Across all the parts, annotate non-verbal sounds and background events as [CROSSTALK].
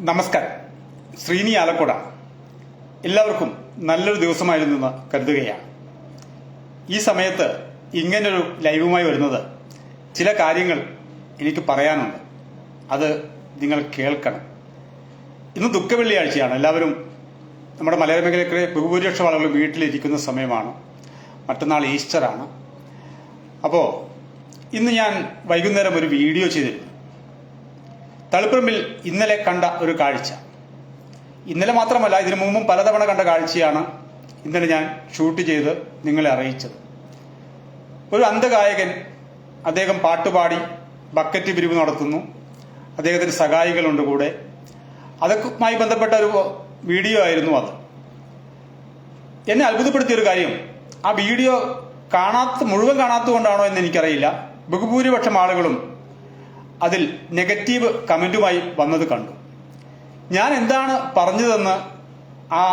നമസ്കാരം. ശ്രീനി ആലക്കുട. എല്ലാവർക്കും നല്ലൊരു ദിവസമായിരുന്നു എന്ന് കരുതുകയാണ്. ഈ സമയത്ത് ഇങ്ങനൊരു ലൈവുമായി വരുന്നത് ചില കാര്യങ്ങൾ എനിക്ക് പറയാനുണ്ട്. അത് നിങ്ങൾ കേൾക്കണം. ഇന്ന് ദുഃഖവെള്ളിയാഴ്ചയാണ്. എല്ലാവരും നമ്മുടെ മലയാള മേഖലയിലെ ബഹുഭൂരിപക്ഷം ആളുകൾ വീട്ടിലിരിക്കുന്ന സമയമാണ്. മറ്റന്നാൾ ഈസ്റ്ററാണ്. അപ്പോൾ ഇന്ന് ഞാൻ വൈകുന്നേരം ഒരു വീഡിയോ ചെയ്തിരുന്നു. തളിപ്പറമ്പിൽ ഇന്നലെ കണ്ട ഒരു കാഴ്ച. ഇന്നലെ മാത്രമല്ല ഇതിനു മുമ്പും പലതവണ കണ്ട കാഴ്ചയാണ് ഇന്നലെ ഞാൻ ഷൂട്ട് ചെയ്ത് നിങ്ങളെ അറിയിച്ചത്. ഒരു അന്ധഗായകൻ അദ്ദേഹം പാട്ടുപാടി ബക്കറ്റ് പിരിവ് നടത്തുന്നു. അദ്ദേഹത്തിന് സഹായികളുണ്ട് കൂടെ. അതൊക്കെയുമായി ബന്ധപ്പെട്ട ഒരു വീഡിയോ ആയിരുന്നു അത്. എന്നെ അത്ഭുതപ്പെടുത്തിയ ഒരു കാര്യം ആ വീഡിയോ കാണാത്ത മുഴുവൻ കാണാത്തതുകൊണ്ടാണോ എന്ന് എനിക്കറിയില്ല. ബഹുഭൂരിപക്ഷം ആളുകളും അതിൽ നെഗറ്റീവ് കമന്റുമായി വന്നത് കണ്ടു. ഞാൻ എന്താണ് പറഞ്ഞതെന്ന് ആ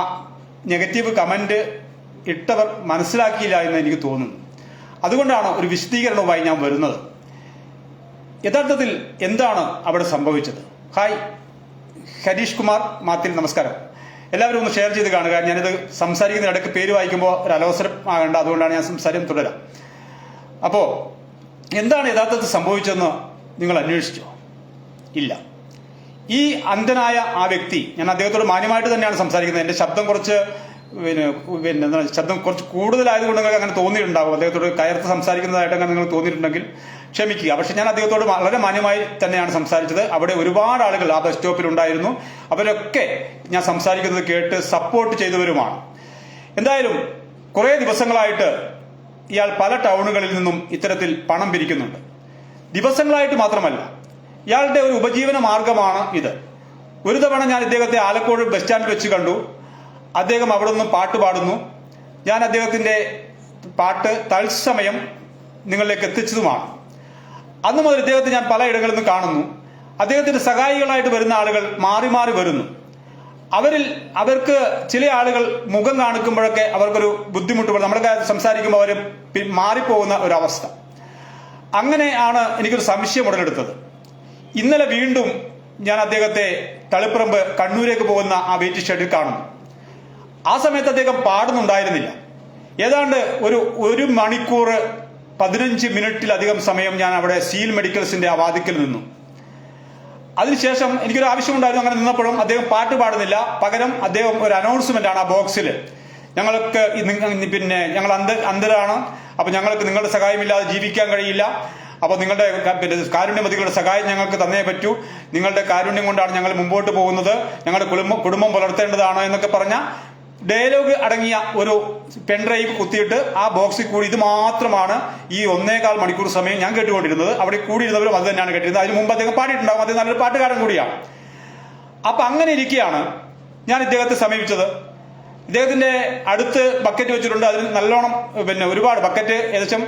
നെഗറ്റീവ് കമന്റ് ഇട്ടവർ മനസ്സിലാക്കിയില്ല എന്ന് എനിക്ക് തോന്നുന്നു. അതുകൊണ്ടാണ് ഒരു വിശദീകരണവുമായി ഞാൻ വരുന്നത്. യഥാർത്ഥത്തിൽ എന്താണ് അവിടെ സംഭവിച്ചത്? ഹായ് ഹരീഷ് കുമാർ മാത്തിൽ നമസ്കാരം. എല്ലാവരും ഒന്ന് ഷെയർ ചെയ്ത് കാണുക. ഞാനിത് സംസാരിക്കുന്ന ഇടയ്ക്ക് പേര് വായിക്കുമ്പോൾ ഒരു അലവസരം ആകേണ്ട അതുകൊണ്ടാണ് ഞാൻ സംസാരം തുടരാം. അപ്പോൾ എന്താണ് യഥാർത്ഥത്തിൽ സംഭവിച്ചതെന്ന് നിങ്ങൾ അന്വേഷിച്ചോ? ഇല്ല. ഈ അന്ധനായ ആ വ്യക്തി ഞാൻ അദ്ദേഹത്തോട് മാന്യമായിട്ട് തന്നെയാണ് സംസാരിക്കുന്നത്. എന്റെ ശബ്ദം കുറച്ച് പിന്നെ പിന്നെ ശബ്ദം കുറച്ച് കൂടുതലായതുകൊണ്ട് നിങ്ങൾക്ക് അങ്ങനെ തോന്നിയിട്ടുണ്ടാവും. അദ്ദേഹത്തോട് കയർത്ത് സംസാരിക്കുന്നതായിട്ട് അങ്ങനെ നിങ്ങൾ തോന്നിയിട്ടുണ്ടെങ്കിൽ ക്ഷമിക്കുക. പക്ഷെ ഞാൻ അദ്ദേഹത്തോട് വളരെ മാന്യമായി തന്നെയാണ് സംസാരിച്ചത്. അവിടെ ഒരുപാട് ആളുകൾ ആ ബസ് സ്റ്റോപ്പിൽ ഉണ്ടായിരുന്നു. അവരൊക്കെ ഞാൻ സംസാരിക്കുന്നത് കേട്ട് സപ്പോർട്ട് ചെയ്തവരുമാണ്. എന്തായാലും കുറേ ദിവസങ്ങളായിട്ട് ഇയാൾ പല ടൗണുകളിൽ നിന്നും ഇത്തരത്തിൽ പണം പിരിക്കുന്നുണ്ട്. ദിവസങ്ങളായിട്ട് മാത്രമല്ല ഇയാളുടെ ഒരു ഉപജീവന മാർഗമാണ് ഇത്. ഒരു തവണ ഞാൻ ഇദ്ദേഹത്തെ ആലക്കോട് ബസ് സ്റ്റാൻഡിൽ വെച്ച് കണ്ടു. അദ്ദേഹം അവിടെ നിന്ന് പാട്ട് പാടുന്നു. ഞാൻ അദ്ദേഹത്തിന്റെ പാട്ട് തത്സമയം നിങ്ങളിലേക്ക് എത്തിച്ചതുമാണ്. അന്ന് മുതൽ ഇദ്ദേഹത്തെ ഞാൻ പലയിടങ്ങളിൽ നിന്ന് കാണുന്നു. അദ്ദേഹത്തിന്റെ സഹായികളായിട്ട് വരുന്ന ആളുകൾ മാറി മാറി വരുന്നു. അവരിൽ അവർക്ക് ചില ആളുകൾ മുഖം കാണിക്കുമ്പോഴൊക്കെ അവർക്കൊരു ബുദ്ധിമുട്ട്. നമ്മുടെ സംസാരിക്കുമ്പോൾ അവർ മാറിപ്പോകുന്ന ഒരു അവസ്ഥ അങ്ങനെയാണ് എനിക്കൊരു സംശയം ഉടലെടുത്തത്. ഇന്നലെ വീണ്ടും ഞാൻ അദ്ദേഹത്തെ തളിപ്പറമ്പ് കണ്ണൂരേക്ക് പോകുന്ന ആ വെയിറ്റ് ഷെഡിൽ കാണുന്നു. ആ സമയത്ത് അദ്ദേഹം പാടുന്നുണ്ടായിരുന്നില്ല. ഏതാണ്ട് ഒരു ഒരു മണിക്കൂർ പതിനഞ്ച് മിനിറ്റിലധികം സമയം ഞാൻ അവിടെ സീൽ മെഡിക്കൽസിന്റെ ആ വാതിക്കൽ നിന്നു. അതിനുശേഷം എനിക്കൊരു ആവശ്യമുണ്ടായിരുന്നു അങ്ങനെ നിന്നപ്പോഴും അദ്ദേഹം പാട്ട് പാടുന്നില്ല. പകരം അദ്ദേഹം ഒരു അനൗൺസ്മെന്റ് ആണ് ആ ബോക്സിൽ ഞങ്ങൾക്ക് പിന്നെ ഞങ്ങൾ അന്ധ അന്ധരാണ്. അപ്പൊ ഞങ്ങൾക്ക് നിങ്ങളുടെ സഹായമില്ലാതെ ജീവിക്കാൻ കഴിയില്ല. അപ്പൊ നിങ്ങളുടെ പിന്നെ കാരുണ്യമതികളുടെ സഹായം ഞങ്ങൾക്ക് തന്നേ പറ്റൂ. നിങ്ങളുടെ കാരുണ്യം കൊണ്ടാണ് ഞങ്ങൾ മുമ്പോട്ട് പോകുന്നത്. ഞങ്ങളുടെ കുടുംബം കുടുംബം പുലർത്തേണ്ടതാണ് എന്നൊക്കെ പറഞ്ഞ ഡയലോഗ് അടങ്ങിയ ഒരു പെൻഡ്രൈവ് കുത്തിയിട്ട് ആ ബോക്സിൽ കൂടി ഇത് മാത്രമാണ് ഈ ഒന്നേകാൽ മണിക്കൂർ സമയം ഞാൻ കേട്ടുകൊണ്ടിരുന്നത്. അവിടെ കൂടിയിരുന്നവരും അത് തന്നെയാണ് കേട്ടിരുന്നത്. അതിന് മുമ്പ് അദ്ദേഹം പാടിയിട്ടുണ്ടാവും. അദ്ദേഹം നല്ലൊരു പാട്ടുകാരൻ കൂടിയാണ്. അപ്പൊ അങ്ങനെ ഇരിക്കുകയാണ് ഞാൻ ഇദ്ദേഹത്തെ സമീപിച്ചത്. ഇദ്ദേഹത്തിന്റെ അടുത്ത് ബക്കറ്റ് വെച്ചിട്ടുണ്ട്. അതിൽ നല്ലോണം പിന്നെ ഒരുപാട് ബക്കറ്റ് ഏകദേശം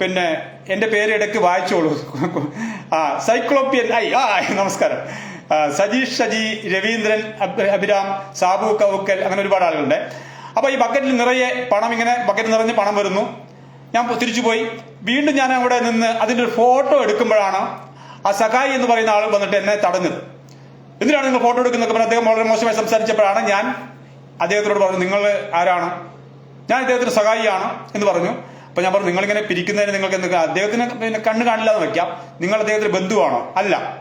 പിന്നെ എന്റെ പേര് ഇടയ്ക്ക് വായിച്ചോളൂ. [LAUGHS] ആ സൈക്ലോപ്പിയൻ ഐ ആ നമസ്കാരം. സജീഷ് സജി രവീന്ദ്രൻ അഭിരാം സാബു കവുക്കൽ അങ്ങനെ ഒരുപാട് ആളുകളുണ്ട്. അപ്പൊ ഈ ബക്കറ്റിൽ നിറയെ പണം ഇങ്ങനെ ബക്കറ്റ് നിറഞ്ഞ് പണം വരുന്നു. ഞാൻ തിരിച്ചു പോയി. വീണ്ടും ഞാൻ അവിടെ നിന്ന് അതിന്റെ ഒരു ഫോട്ടോ എടുക്കുമ്പോഴാണ് ആ സഖായി എന്ന് പറയുന്ന ആൾ വന്നിട്ട് എന്നെ തടഞ്ഞത്. എന്തിനാണ് നിങ്ങൾ ഫോട്ടോ എടുക്കുന്നതൊക്കെ? പറഞ്ഞ് അദ്ദേഹം വളരെ മോശമായി സംസാരിച്ചപ്പോഴാണ് ഞാൻ അദ്ദേഹത്തിനോട് പറഞ്ഞു നിങ്ങൾ ആരാണ്? ഞാൻ ഇദ്ദേഹത്തിന് സഹായിയാണ് എന്ന് പറഞ്ഞു. അപ്പൊ ഞാൻ പറഞ്ഞു നിങ്ങളിങ്ങനെ പിരിക്കുന്നതിന് നിങ്ങൾക്ക് എന്ത് അദ്ദേഹത്തിന് പിന്നെ കണ്ണ് കാണില്ല എന്ന് വെക്കാം നിങ്ങൾ അദ്ദേഹത്തിന് ബന്ധുവാണോ? അല്ല.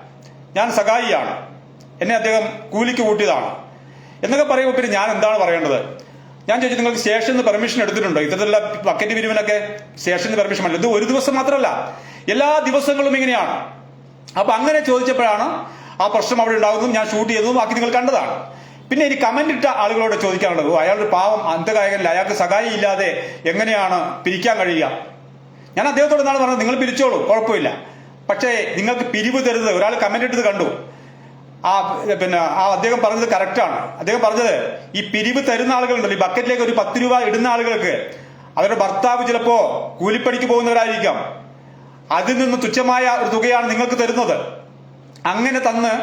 ഞാൻ സഹായിയാണ്. എന്നെ അദ്ദേഹം കൂലിക്ക് കൂട്ടിയതാണ്. എന്നൊക്കെ പറയുമ്പോൾ പിന്നെ ഞാൻ എന്താണ് പറയേണ്ടത്? ഞാൻ ചോദിച്ചു നിങ്ങൾക്ക് സ്റ്റേഷനിൽ നിന്ന് പെർമിഷൻ എടുത്തിട്ടുണ്ടോ? ഇത്തരത്തിലുള്ള ബക്കറ്റ് പിരിവിനൊക്കെ സ്റ്റേഷനിൽ നിന്ന് പെർമിഷൻ അല്ല ഇത് ഒരു ദിവസം മാത്രമല്ല. എല്ലാ ദിവസങ്ങളും ഇങ്ങനെയാണ്. അപ്പൊ അങ്ങനെ ചോദിച്ചപ്പോഴാണ് ആ പ്രശ്നം അവിടെ ഉണ്ടാകുന്നതും ഞാൻ ഷൂട്ട് ചെയ്തതും ബാക്കി നിങ്ങൾ കണ്ടതാണ്. പിന്നെ ഇനി കമന്റ് ഇട്ട ആളുകളോട് ചോദിക്കാനുള്ളത് അയാളുടെ പാവം അന്ധകായകനിൽ അയാൾക്ക് സഹായം ഇല്ലാതെ എങ്ങനെയാണ് പിരിക്കാൻ കഴിയുക? ഞാൻ അദ്ദേഹത്തോട് എന്നാണ് പറഞ്ഞത് നിങ്ങൾ പിരിച്ചോളൂ കുഴപ്പമില്ല. പക്ഷേ നിങ്ങൾക്ക് പിരിവ് തരുന്നത് ഒരാൾ കമന്റ് ഇട്ടത് കണ്ടു. ആ പിന്നെ ആ അദ്ദേഹം പറഞ്ഞത് കറക്റ്റാണ് അദ്ദേഹം പറഞ്ഞത് ഈ പിരിവ് തരുന്ന ആളുകളുണ്ടല്ലോ ഈ ബക്കറ്റിലേക്ക് ഒരു പത്ത് രൂപ ഇടുന്ന ആളുകൾക്ക് അവരുടെ ഭർത്താവ് ചിലപ്പോ കൂലിപ്പണിക്ക് പോകുന്നവരായിരിക്കാം. അതിൽ നിന്ന് തുച്ഛമായ ഒരു തുകയാണ് നിങ്ങൾക്ക് തരുന്നത്. അങ്ങനെ തന്ന്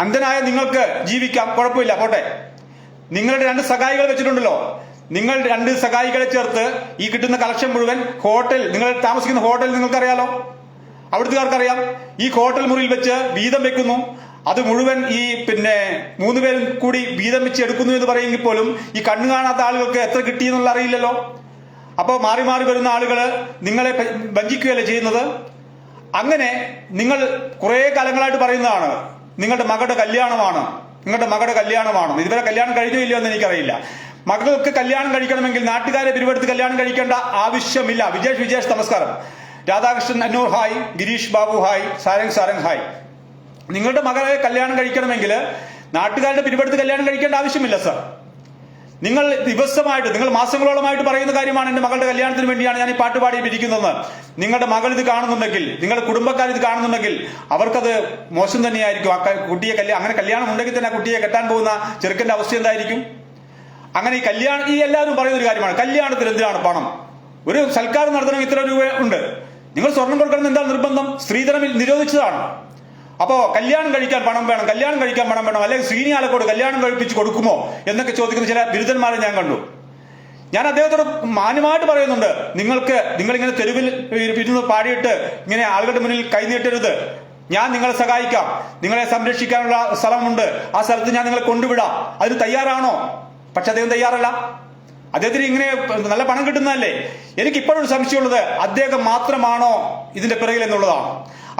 അന്ധനായ നിങ്ങൾക്ക് ജീവിക്കാം. കുഴപ്പമില്ല. പോട്ടെ. നിങ്ങളുടെ രണ്ട് സഹായികൾ വെച്ചിട്ടുണ്ടല്ലോ. നിങ്ങൾ രണ്ട് സഹായികളെ ചേർത്ത് ഈ കിട്ടുന്ന കളക്ഷൻ മുഴുവൻ ഹോട്ടൽ നിങ്ങൾ താമസിക്കുന്ന ഹോട്ടൽ നിങ്ങൾക്കറിയാലോ? അവിടുത്തുകാർക്കറിയാം. ഈ ഹോട്ടൽ മുറിയിൽ വെച്ച് വീതം വെക്കുന്നു. അത് മുഴുവൻ ഈ പിന്നെ മൂന്ന് പേരും കൂടി വീതം വെച്ച് എടുക്കുന്നു എന്ന് പറയുമെങ്കിൽ പോലും ഈ കണ്ണു കാണാത്ത ആളുകൾക്ക് എത്ര കിട്ടിയെന്നുള്ള അറിയില്ലല്ലോ. അപ്പോൾ മാറി മാറി വരുന്ന ആളുകൾ നിങ്ങളെ വഞ്ചിക്കുകയല്ലേ ചെയ്യുന്നത്? അങ്ങനെ നിങ്ങൾ കുറേ കാലങ്ങളായിട്ട് പറയുന്നതാണ്. നിങ്ങളുടെ മകളുടെ കല്യാണമാണ്. നിങ്ങളുടെ മകളുടെ കല്യാണമാണ്. ഇതുവരെ കല്യാണം കഴിഞ്ഞോ ഇല്ലയോ എന്ന് എനിക്കറിയില്ല. മകൾക്ക് കല്യാണം കഴിക്കണമെങ്കിൽ നാട്ടുകാരെ പിരിവെടുത്ത് കല്യാണം കഴിക്കേണ്ട ആവശ്യമില്ല. വിജേഷ് വിജേഷ് നമസ്കാരം. Radhakrishnan Annur hi. Girish Babu hi. Sarang Sarang hi. നിങ്ങളുടെ മകളെ കല്യാണം കഴിക്കണമെങ്കിൽ നാട്ടുകാരുടെ പിരിവെടുത്ത് കല്യാണം കഴിക്കേണ്ട ആവശ്യമില്ല സർ. നിങ്ങൾ ദിവസമായിട്ട് നിങ്ങൾ മാസങ്ങളോളമായിട്ട് പറയുന്ന കാര്യമാണ് എന്റെ മകളുടെ കല്യാണത്തിന് വേണ്ടിയാണ് ഞാൻ ഈ പാട്ട് പാടിയിരിക്കുന്നത്. നിങ്ങളുടെ മകൾ ഇത് കാണുന്നുണ്ടെങ്കിൽ നിങ്ങളുടെ കുടുംബക്കാർ ഇത് കാണുന്നുണ്ടെങ്കിൽ അവർക്കത് മോശം തന്നെയായിരിക്കും. ആ കുട്ടിയെ കല്യാണം അങ്ങനെ കല്യാണം ഉണ്ടെങ്കിൽ തന്നെ കുട്ടിയെ കെട്ടാൻ പോകുന്ന ചെറുക്കന്റെ അവസ്ഥ എന്തായിരിക്കും? അങ്ങനെ ഈ കല്യാണം ഈ എല്ലാവരും പറയുന്ന ഒരു കാര്യമാണ് കല്യാണത്തിൽ എന്തിനാണ് പണം? ഒരു സൽക്കാരം നടത്തണമെങ്കിൽ ഇത്ര രൂപ ഉണ്ട്. നിങ്ങൾ സ്വർണം കൊടുക്കണം എന്താണ് നിർബന്ധം? സ്ത്രീധനം നിരോധിച്ചതാണ്. അപ്പോ കല്യാണം കഴിക്കാൻ പണം വേണം കല്യാണം കഴിക്കാൻ പണം വേണം അല്ലെങ്കിൽ ശ്രീനി ആലക്കോട് കല്യാണം കഴിപ്പിച്ച് കൊടുക്കുമോ എന്നൊക്കെ ചോദിക്കുന്ന ചില ബിരുദന്മാരെ ഞാൻ കണ്ടു. ഞാൻ അദ്ദേഹത്തോട് മാന്യമായിട്ട് പറയുന്നുണ്ട് നിങ്ങൾക്ക് നിങ്ങൾ ഇങ്ങനെ തെരുവിൽ ഇരുന്ന് പാടിയിട്ട് ഇങ്ങനെ ആളുകളുടെ മുന്നിൽ കൈനീട്ടരുത് ഞാൻ നിങ്ങളെ സഹായിക്കാം നിങ്ങളെ സംരക്ഷിക്കാനുള്ള സ്ഥലമുണ്ട് ആ സ്ഥലത്ത് ഞാൻ നിങ്ങളെ കൊണ്ടുവിടാം. അതിന് തയ്യാറാണോ? പക്ഷെ അദ്ദേഹം തയ്യാറല്ല. അദ്ദേഹത്തിന് ഇങ്ങനെ നല്ല പണം കിട്ടുന്നതല്ലേ? എനിക്ക് ഇപ്പോഴൊരു സംശയമുള്ളത് അദ്ദേഹം മാത്രമാണോ ഇതിന്റെ പിറകിൽ എന്നുള്ളതാണ്.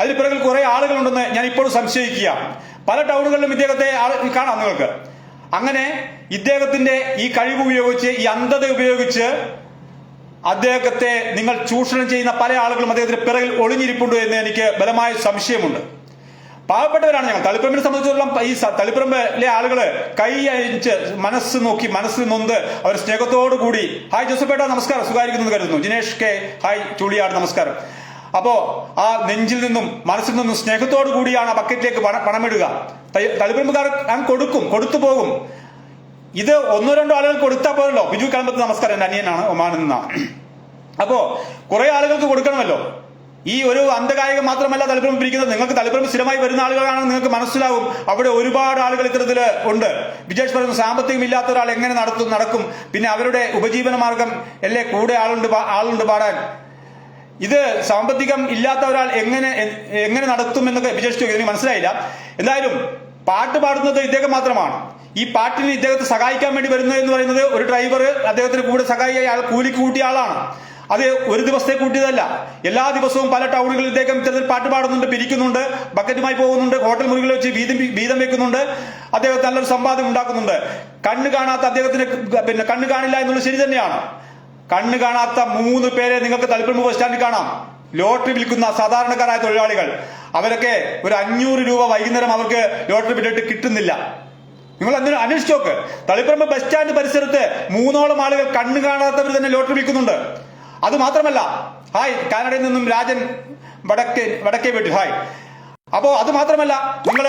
അതിന് പിറകിൽ കുറെ ആളുകളുണ്ടെന്ന് ഞാൻ ഇപ്പോഴും സംശയിക്കുക. പല ടൗണുകളിലും ഇദ്ദേഹത്തെ കാണാം നിങ്ങൾക്ക്. അങ്ങനെ ഇദ്ദേഹത്തിന്റെ ഈ കഴിവ് ഉപയോഗിച്ച് ഈ അന്ധത ഉപയോഗിച്ച് അദ്ദേഹത്തെ നിങ്ങൾ ചൂഷണം ചെയ്യുന്ന പല ആളുകളും അദ്ദേഹത്തിന്റെ പിറകിൽ ഒളിഞ്ഞിരിപ്പുണ്ട് എന്ന് എനിക്ക് ബലമായ സംശയമുണ്ട്. പാവപ്പെട്ടവരാണ് ഞങ്ങൾ. തളിപ്പറമ്പിനെ സംബന്ധിച്ചിടത്തോളം ഈ തളിപ്പറമ്പിലെ ആളുകൾ കൈ അഴിച്ച് മനസ്സ് നോക്കി മനസ്സ് നൊന്ത് അവർ സ്നേഹത്തോടു കൂടി ഹായ് ജോസഫേട്ട നമസ്കാരം. സുഖായിരിക്കുന്നു കരുതുന്നു. ജിനേഷ് കെ. ഹായ് ചുളിയാട് നമസ്കാരം. അപ്പോ ആ നെഞ്ചിൽ നിന്നും മനസ്സിൽ നിന്നും സ്നേഹത്തോടു കൂടിയാണ് ആ ബക്കറ്റിലേക്ക് പണം പണമിടുക. തൈ- തളിപ്പറമ്പുകാർ ഞാൻ കൊടുക്കും കൊടുത്തു പോകും. ഇത് ഒന്നോ രണ്ടോ ആളുകൾ കൊടുത്താൽ പോരല്ലോ. ബിജു കളമ്പത്ത് നമസ്കാരം. എന്റെ അനിയനാണ് ഒമാനിൽ അപ്പോ കുറെ ആളുകൾക്ക് കൊടുക്കണമല്ലോ. ഈ ഒരു അന്ധകായികം മാത്രമല്ല തലപ്പുറം പിരിക്കുന്നത് നിങ്ങൾക്ക് തലപ്പുറം സ്ഥിരമായി വരുന്ന ആളുകളാണെന്ന് നിങ്ങൾക്ക് മനസ്സിലാവും. അവിടെ ഒരുപാട് ആളുകൾ ഇത്തരത്തിൽ ഉണ്ട്. വിജേഷ് പറയുന്നു സാമ്പത്തികം ഇല്ലാത്ത ഒരാൾ എങ്ങനെ നടത്തും നടക്കും? പിന്നെ അവരുടെ ഉപജീവന മാർഗം അല്ലേ? കൂടെ ആളുണ്ട് ആളുണ്ട് പാടാൻ. ഇത് സാമ്പത്തികം ഇല്ലാത്ത ഒരാൾ എങ്ങനെ എങ്ങനെ നടത്തും എന്നൊക്കെ വിചാരിച്ചു എനിക്ക് മനസ്സിലായില്ല. എന്തായാലും പാട്ട് പാടുന്നത് ഇദ്ദേഹം മാത്രമാണ്. ഈ പാട്ടിന് ഇദ്ദേഹത്തെ സഹായിക്കാൻ വേണ്ടി വരുന്നത് എന്ന് പറയുന്നത് ഒരു ഡ്രൈവർ അദ്ദേഹത്തിന് കൂടെ സഹായിയായ ആൾ കൂലിക്ക് കൂട്ടിയ ആളാണ്. അത് ഒരു ദിവസത്തെ കൂട്ടിയതല്ല. എല്ലാ ദിവസവും പല ടൗണുകളിൽ ഇദ്ദേഹം ഇത്തരത്തിൽ പാട്ട് പാടുന്നുണ്ട് പിരിക്കുന്നുണ്ട് ബക്കറ്റുമായി പോകുന്നുണ്ട് ഹോട്ടൽ മുറികളിൽ വെച്ച് വീതം വീതം വെക്കുന്നുണ്ട്. അദ്ദേഹം നല്ലൊരു സമ്പാദ്യം ഉണ്ടാക്കുന്നുണ്ട്. കണ്ണ് കാണാത്ത അദ്ദേഹത്തിന് പിന്നെ കണ്ണ് കാണില്ല എന്നുള്ളത് ശരി തന്നെയാണ്. കണ്ണ് കാണാത്ത മൂന്ന് പേരെ നിങ്ങൾക്ക് തളിപ്പറമ്പ് ബസ് സ്റ്റാൻഡിൽ കാണാം. ലോട്ടറി വിൽക്കുന്ന സാധാരണക്കാരായ തൊഴിലാളികൾ. അവരൊക്കെ ഒരു അഞ്ഞൂറ് രൂപ വൈകുന്നേരം അവർക്ക് ലോട്ടറി വിട്ടിട്ട് കിട്ടുന്നില്ല. നിങ്ങൾ അന്വേ അന്വേഷിച്ചോക്ക് തളിപ്പറമ്പ് ബസ് സ്റ്റാൻഡ് പരിസരത്ത് മൂന്നോളം ആളുകൾ കണ്ണ് കാണാത്തവർ തന്നെ ലോട്ടറി വിൽക്കുന്നുണ്ട്. അത് മാത്രമല്ല ഹായ് കാനഡയിൽ നിന്നും രാജൻ വടക്കേ വടക്കേ വീട്ടിൽ ഹായ്. അപ്പോ അത് മാത്രമല്ല നിങ്ങൾ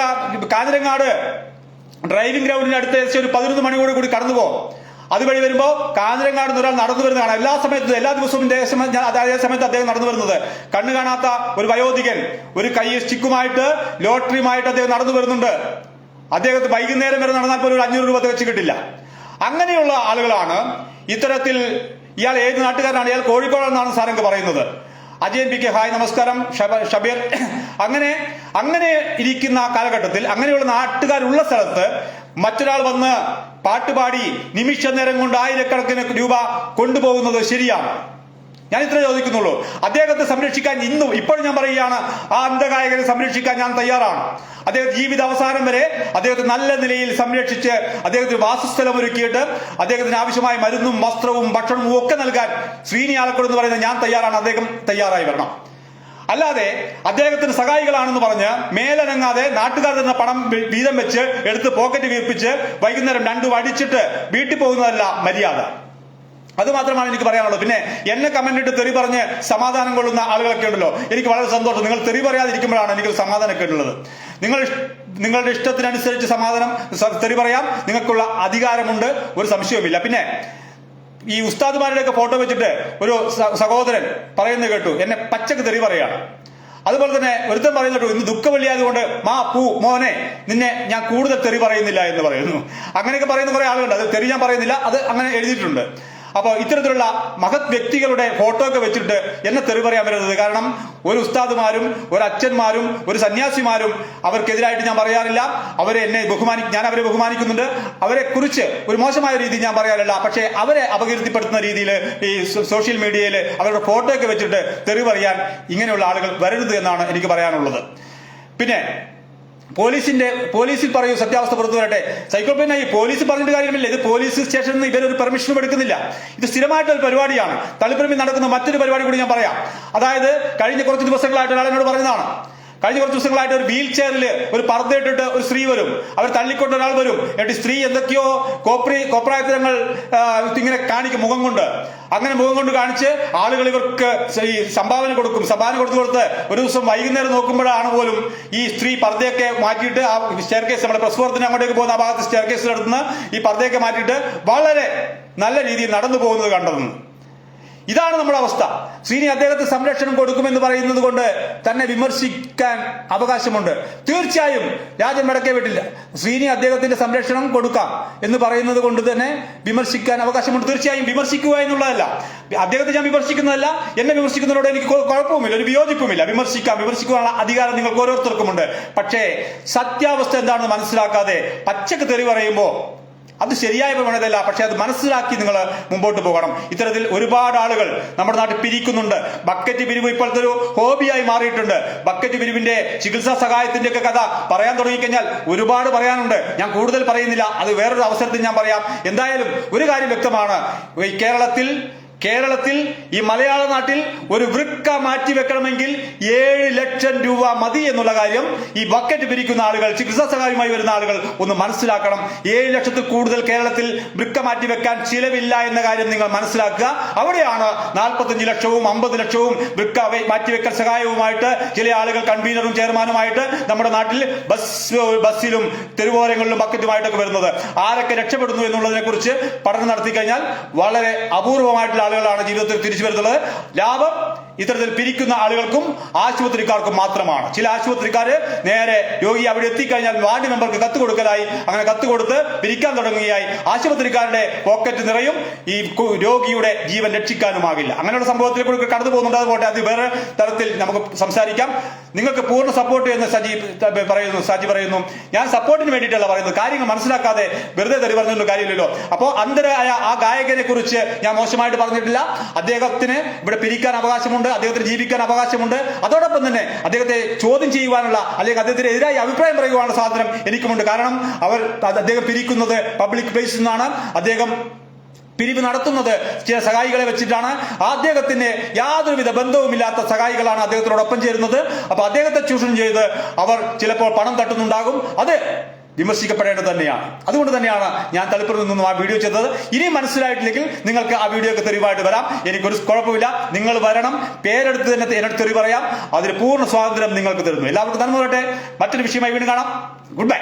കാഞ്ഞിരങ്ങാട് ഡ്രൈവിംഗ് ഗ്രൗണ്ടിന് അടുത്ത് ഏകദേശം ഒരു പതിനൊന്ന് മണിയോട് കൂടി കടന്നു പോകും അതുവഴി വരുമ്പോ കാഞ്ഞിരങ്ങാട് ഒരാൾ നടന്നു വരുന്നതാണ്. എല്ലാ സമയത്തും എല്ലാ ദിവസവും ഞാൻ അതേ സമയത്ത് അദ്ദേഹം നടന്നു വരുന്നത്. കണ്ണു കാണാത്ത ഒരു വയോധികൻ ഒരു കൈ സ്റ്റിക്കുമായിട്ട് ലോട്ടറിയുമായിട്ട് അദ്ദേഹം നടന്നു വരുന്നുണ്ട്. അദ്ദേഹത്തെ വൈകുന്നേരം വരെ നടന്നാൽ പോലും ഒരു അഞ്ഞൂറ് രൂപ വെച്ച് കിട്ടില്ല. അങ്ങനെയുള്ള ആളുകളാണ് ഇത്തരത്തിൽ ഇയാൾ ഏത് നാട്ടുകാരനാണ്? ഇയാൾ കോഴിക്കോടെന്നാണ് സാറെങ്കിൽ പറയുന്നത്. അജയൻ പി കെ ഹായ് നമസ്കാരം. ഷബീർ. [CLEARS THROAT] അങ്ങനെ അങ്ങനെ ഇരിക്കുന്ന കാലഘട്ടത്തിൽ അങ്ങനെയുള്ള നാട്ടുകാരുള്ള സ്ഥലത്ത് മറ്റൊരാൾ വന്ന് പാട്ടുപാടി നിമിഷ നേരം കൊണ്ട് ആയിരക്കണക്കിന് രൂപ കൊണ്ടുപോകുന്നത് ശരിയാണ്. ഞാൻ ഇത്ര ചോദിക്കുന്നുള്ളൂ. അദ്ദേഹത്തെ സംരക്ഷിക്കാൻ ഇന്നും ഇപ്പോൾ ഞാൻ പറയുകയാണ് ആ അന്ധകായകനെ സംരക്ഷിക്കാൻ ഞാൻ തയ്യാറാണ്. അദ്ദേഹത്തെ ജീവിത അവസാനം വരെ അദ്ദേഹത്തെ നല്ല നിലയിൽ സംരക്ഷിച്ച് അദ്ദേഹത്തിന് വാസസ്ഥലം ഒരുക്കിയിട്ട് അദ്ദേഹത്തിന് ആവശ്യമായ മരുന്നും വസ്ത്രവും ഭക്ഷണവും ഒക്കെ നൽകാൻ ശ്രീനി ആലക്കോട് എന്ന് പറയുന്നത് ഞാൻ തയ്യാറാണ്. അദ്ദേഹം തയ്യാറായി വരണം. അല്ലാതെ അദ്ദേഹത്തിന് സഹായികളാണെന്ന് പറഞ്ഞ് മേലനങ്ങാതെ നാട്ടുകാർ തന്ന പണം വീതം വെച്ച് എടുത്ത് പോക്കറ്റ് വീർപ്പിച്ച് വൈകുന്നേരം രണ്ടും അടിച്ചിട്ട് വീട്ടിൽ പോകുന്നതല്ല മര്യാദ. അത് മാത്രമാണ് എനിക്ക് പറയാനുള്ളത്. പിന്നെ എന്നെ കമന്റ് ഇട്ട് തെറി പറഞ്ഞ് സമാധാനം കൊള്ളുന്ന ആളുകളൊക്കെ ഉണ്ടല്ലോ. എനിക്ക് വളരെ സന്തോഷം. നിങ്ങൾ തെറി പറയാതിരിക്കുമ്പോഴാണ് എനിക്ക് സമാധാനമൊക്കെ ഉള്ളത്. നിങ്ങൾ നിങ്ങളുടെ ഇഷ്ടത്തിനനുസരിച്ച് സമാധാനം തെറി പറയാം. നിങ്ങൾക്കുള്ള അധികാരമുണ്ട്. ഒരു സംശയവുമില്ല. പിന്നെ ഈ ഉസ്താദുമാരുടെയൊക്കെ ഫോട്ടോ വെച്ചിട്ട് ഒരു സഹോദരൻ പറയുന്നത് കേട്ടു. എന്നെ പച്ചക്ക് തെറി പറയാണ് അതുപോലെ തന്നെ ഒരുത്തൻ പറയുന്ന കേട്ടു ഇന്ന് ദുഃഖവെള്ളിയായതുകൊണ്ട് മാ പൂ മോനെ നിന്നെ ഞാൻ കൂടുതൽ തെറി പറയുന്നില്ല എന്ന് പറയുന്നു. അങ്ങനെയൊക്കെ പറയുന്ന കുറെ ആളുകളുണ്ട്. അത് തെറി ഞാൻ പറയുന്നില്ല അത് അങ്ങനെ എഴുതിയിട്ടുണ്ട്. അപ്പോൾ ഇത്തരത്തിലുള്ള മഹത് വ്യക്തികളുടെ ഫോട്ടോ ഒക്കെ വെച്ചിട്ട് എന്നെ തെറി പറയാൻ വരുന്നത് കാരണം ഒരു ഉസ്താദുമാരും ഒരു അച്ഛന്മാരും ഒരു സന്യാസിമാരും അവർക്കെതിരായിട്ട് ഞാൻ പറയാറില്ല. അവരെ എന്നെ ബഹുമാനി ഞാൻ അവരെ ബഹുമാനിക്കുന്നുണ്ട്. അവരെ കുറിച്ച് ഒരു മോശമായ രീതി ഞാൻ പറയാറില്ല. പക്ഷേ അവരെ അപകീർത്തിപ്പെടുത്തുന്ന രീതിയിൽ ഈ സോഷ്യൽ മീഡിയയിൽ അവരുടെ ഫോട്ടോ ഒക്കെ വെച്ചിട്ട് തെറി പറയാൻ ഇങ്ങനെയുള്ള ആളുകൾ വരരുത് എന്നാണ് എനിക്ക് പറയാനുള്ളത്. പിന്നെ പോലീസിന്റെ പോലീസിൽ പറയൂ സത്യാവസ്ഥ പുറത്തു വരട്ടെ. സൈക്കോ പിന്നെ ഈ പോലീസ് പറഞ്ഞിട്ട് കാര്യമില്ല. ഇത് പോലീസ് സ്റ്റേഷനിൽ നിന്ന് ഇവരൊരു പെർമിഷനും എടുക്കുന്നില്ല. ഇത് സ്ഥിരമായിട്ടൊരു പരിപാടിയാണ്. തളിപ്പറമ്പിൽ നടക്കുന്ന മറ്റൊരു പരിപാടി കൂടി ഞാൻ പറയാം. അതായത് കഴിഞ്ഞ കുറച്ച് ദിവസങ്ങളായിട്ട് ഒരാൾ പറഞ്ഞതാണ് കഴിഞ്ഞ കുറച്ച് ദിവസങ്ങളായിട്ട് ഒരു വീൽ ചെയറിൽ ഒരു പർദ്ദ ഇട്ടിട്ട് ഒരു സ്ത്രീ വരും. അവർ തള്ളിക്കൊണ്ട് ഒരാൾ വരും. എന്നിട്ട് സ്ത്രീ എന്തൊക്കെയോ കോപ്രി കോപ്രായത്തരങ്ങൾ ആ, ഇങ്ങനെ കാണിക്കും മുഖം കൊണ്ട്. അങ്ങനെ മുഖം കൊണ്ട് കാണിച്ച് ആളുകൾ ഇവർക്ക് ഈ സംഭാവന കൊടുക്കും. സംഭാവന കൊടുത്തു കൊടുത്ത് ഒരു ദിവസം വൈകുന്നേരം നോക്കുമ്പോഴാണ് പോലും ഈ സ്ത്രീ പർദ്ദയൊക്കെ മാറ്റിയിട്ട് ആ സ്റ്റെയർ കേസ് നമ്മുടെ പ്രസ് വർദ്ധന അങ്ങോട്ടേക്ക് പോകുന്ന ആ ഭാഗത്ത് സ്റ്റെയർ കേസിൽ നടത്തുന്ന ഈ പർദ്ദയൊക്കെ മാറ്റിയിട്ട് വളരെ നല്ല രീതിയിൽ നടന്നു പോകുന്നത് കണ്ടതെന്ന്. ഇതാണ് നമ്മുടെ അവസ്ഥ. ശ്രീനി അദ്ദേഹത്തെ സംരക്ഷണം കൊടുക്കുമെന്ന് പറയുന്നത് കൊണ്ട് തന്നെ വിമർശിക്കാൻ അവകാശമുണ്ട്. തീർച്ചയായും രാജൻ മടക്കേ വിട്ടില്ല ശ്രീനി അദ്ദേഹത്തിന്റെ സംരക്ഷണം കൊടുക്കാം എന്ന് പറയുന്നത് കൊണ്ട് തന്നെ വിമർശിക്കാൻ അവകാശമുണ്ട്. തീർച്ചയായും വിമർശിക്കുക എന്നുള്ളതല്ല. അദ്ദേഹത്തെ ഞാൻ വിമർശിക്കുന്നതല്ല എന്നെ വിമർശിക്കുന്നതിനോട് എനിക്ക് കുഴപ്പവുമില്ല ഒരു വിയോജിപ്പുമില്ല. വിമർശിക്കാം വിമർശിക്കുവാനുള്ള അധികാരം നിങ്ങൾക്ക് ഓരോരുത്തർക്കുമുണ്ട് പക്ഷേ സത്യാവസ്ഥ എന്താണെന്ന് മനസ്സിലാക്കാതെ പച്ചക്ക് തെറി പറയുമ്പോൾ അത് ശരിയായ പ്രവണതയല്ല. പക്ഷെ അത് മനസ്സിലാക്കി നിങ്ങൾ മുമ്പോട്ട് പോകണം. ഇത്തരത്തിൽ ഒരുപാട് ആളുകൾ നമ്മുടെ നാട്ടിൽ പിരിക്കുന്നുണ്ട്. ബക്കറ്റ് പിരിവ് ഇപ്പോഴത്തെ ഒരു ഹോബിയായി മാറിയിട്ടുണ്ട്. ബക്കറ്റ് പിരിവിന്റെ ചികിത്സാ സഹായത്തിന്റെ ഒക്കെ കഥ പറയാൻ തുടങ്ങിക്കഴിഞ്ഞാൽ ഒരുപാട് പറയാനുണ്ട്. ഞാൻ കൂടുതൽ പറയുന്നില്ല. അത് വേറൊരു അവസരത്തിൽ ഞാൻ പറയാം. എന്തായാലും ഒരു കാര്യം വ്യക്തമാണ്. കേരളത്തിൽ കേരളത്തിൽ ഈ മലയാള നാട്ടിൽ ഒരു വൃക്ക മാറ്റി വെക്കണമെങ്കിൽ ഏഴ് ലക്ഷം രൂപ മതി എന്നുള്ള കാര്യം ഈ ബക്കറ്റ് പിരിക്കുന്ന ആളുകൾ ചികിത്സാ സഹായമായി വരുന്ന ആളുകൾ ഒന്ന് മനസ്സിലാക്കണം. ഏഴ് ലക്ഷത്തിൽ കൂടുതൽ കേരളത്തിൽ വൃക്ക മാറ്റി വെക്കാൻ ചിലവില്ല എന്ന കാര്യം നിങ്ങൾ മനസ്സിലാക്കുക. അവിടെയാണ് നാൽപ്പത്തഞ്ച് ലക്ഷവും അമ്പത് ലക്ഷവും വൃക്ക മാറ്റി മാറ്റിവെക്കൽ സഹായവുമായിട്ട് ചില ആളുകൾ കൺവീനറും ചെയർമാനുമായിട്ട് നമ്മുടെ നാട്ടിൽ ബസ് ബസ്സിലും തെരുവോരങ്ങളിലും ബക്കറ്റുമായിട്ടൊക്കെ വരുന്നത്. ആരൊക്കെ രക്ഷപ്പെടുന്നു എന്നുള്ളതിനെ കുറിച്ച് പഠനം നടത്തി കഴിഞ്ഞാൽ വളരെ അപൂർവമായിട്ടുള്ള ആളുകളാണ് ജീവിതത്തിൽ തിരിച്ചു വരുന്നത്. ലാഭം ഇത്തരത്തിൽ പിരിക്കുന്ന ആളുകൾക്കും ആശുപത്രിക്കാർക്കും മാത്രമാണ്. ചില ആശുപത്രിക്കാർ നേരെ രോഗി അവിടെ എത്തിക്കഴിഞ്ഞാൽ വാർഡ് മെമ്പർക്ക് കത്ത് കൊടുക്കലായി അങ്ങനെ കത്ത് കൊടുത്ത് പിരിക്കാൻ തുടങ്ങുകയായി. ആശുപത്രിക്കാരുടെ പോക്കറ്റ് നിറയും ഈ രോഗിയുടെ ജീവൻ രക്ഷിക്കാനുമാകില്ല. അങ്ങനെയുള്ള സംഭവത്തിൽ കൂടി കടന്നു പോകുന്നുണ്ട്. അതുപോലെ അത് വേറെ തരത്തിൽ നമുക്ക് സംസാരിക്കാം. നിങ്ങൾക്ക് പൂർണ സപ്പോർട്ട് എന്ന് സജി പറയുന്നു സജി പറയുന്നു. ഞാൻ സപ്പോർട്ടിന് വേണ്ടിയിട്ടല്ല പറയുന്നത്. കാര്യങ്ങൾ മനസ്സിലാക്കാതെ വെറുതെ തെറി പറഞ്ഞൊന്നും കാര്യമില്ലല്ലോ. അപ്പോൾ അന്തരായ ആ ഗായകനെ കുറിച്ച് ഞാൻ മോശമായിട്ട് പറഞ്ഞിട്ടില്ല. അദ്ദേഹത്തിന് ഇവിടെ പിരിക്കാൻ അവകാശമുണ്ട്. അദ്ദേഹത്തിന് ജീവിക്കാൻ അവകാശമുണ്ട്. അതോടൊപ്പം തന്നെ അദ്ദേഹത്തെ ചോദ്യം ചെയ്യുവാനുള്ള അല്ലെങ്കിൽ അദ്ദേഹത്തിന് എതിരായി അഭിപ്രായം പറയുവാനുള്ള സ്വാതന്ത്ര്യം എനിക്കുമുണ്ട്. കാരണം അവർ അദ്ദേഹം പിരിക്കുന്നത് പബ്ലിക് പ്ലേസിൽ നിന്നാണ്. അദ്ദേഹം പിരിവ് നടത്തുന്നത് ചില സഹായികളെ വെച്ചിട്ടാണ്. അദ്ദേഹത്തിന് യാതൊരുവിധ ബന്ധവുമില്ലാത്ത സഹായികളാണ് അദ്ദേഹത്തിനോടൊപ്പം ചേരുന്നത്. അപ്പൊ അദ്ദേഹത്തെ ചൂഷണം ചെയ്ത് അവർ ചിലപ്പോൾ പണം തട്ടുന്നുണ്ടാകും. അത് വിമർശിക്കപ്പെടേണ്ടത് തന്നെയാണ്. അതുകൊണ്ട് തന്നെയാണ് ഞാൻ തളിപ്പുറത്ത് നിന്നും ആ വീഡിയോ ചെയ്തത്. ഇനി മനസ്സിലായിട്ടില്ലെങ്കിൽ നിങ്ങൾക്ക് ആ വീഡിയോ ഒക്കെ തെളിവായിട്ട് വരാം. എനിക്കൊരു കുഴപ്പമില്ല. നിങ്ങൾ വരണം. പേരെടുത്ത് തന്നെ എന്നോട് തെറി പറയാം. അതിന് പൂർണ സ്വാതന്ത്ര്യം നിങ്ങൾക്ക് തരുന്നു. എല്ലാവർക്കും തന്നെ മറ്റൊരു വിഷയമായി വീണ്ടും കാണാം. Good bye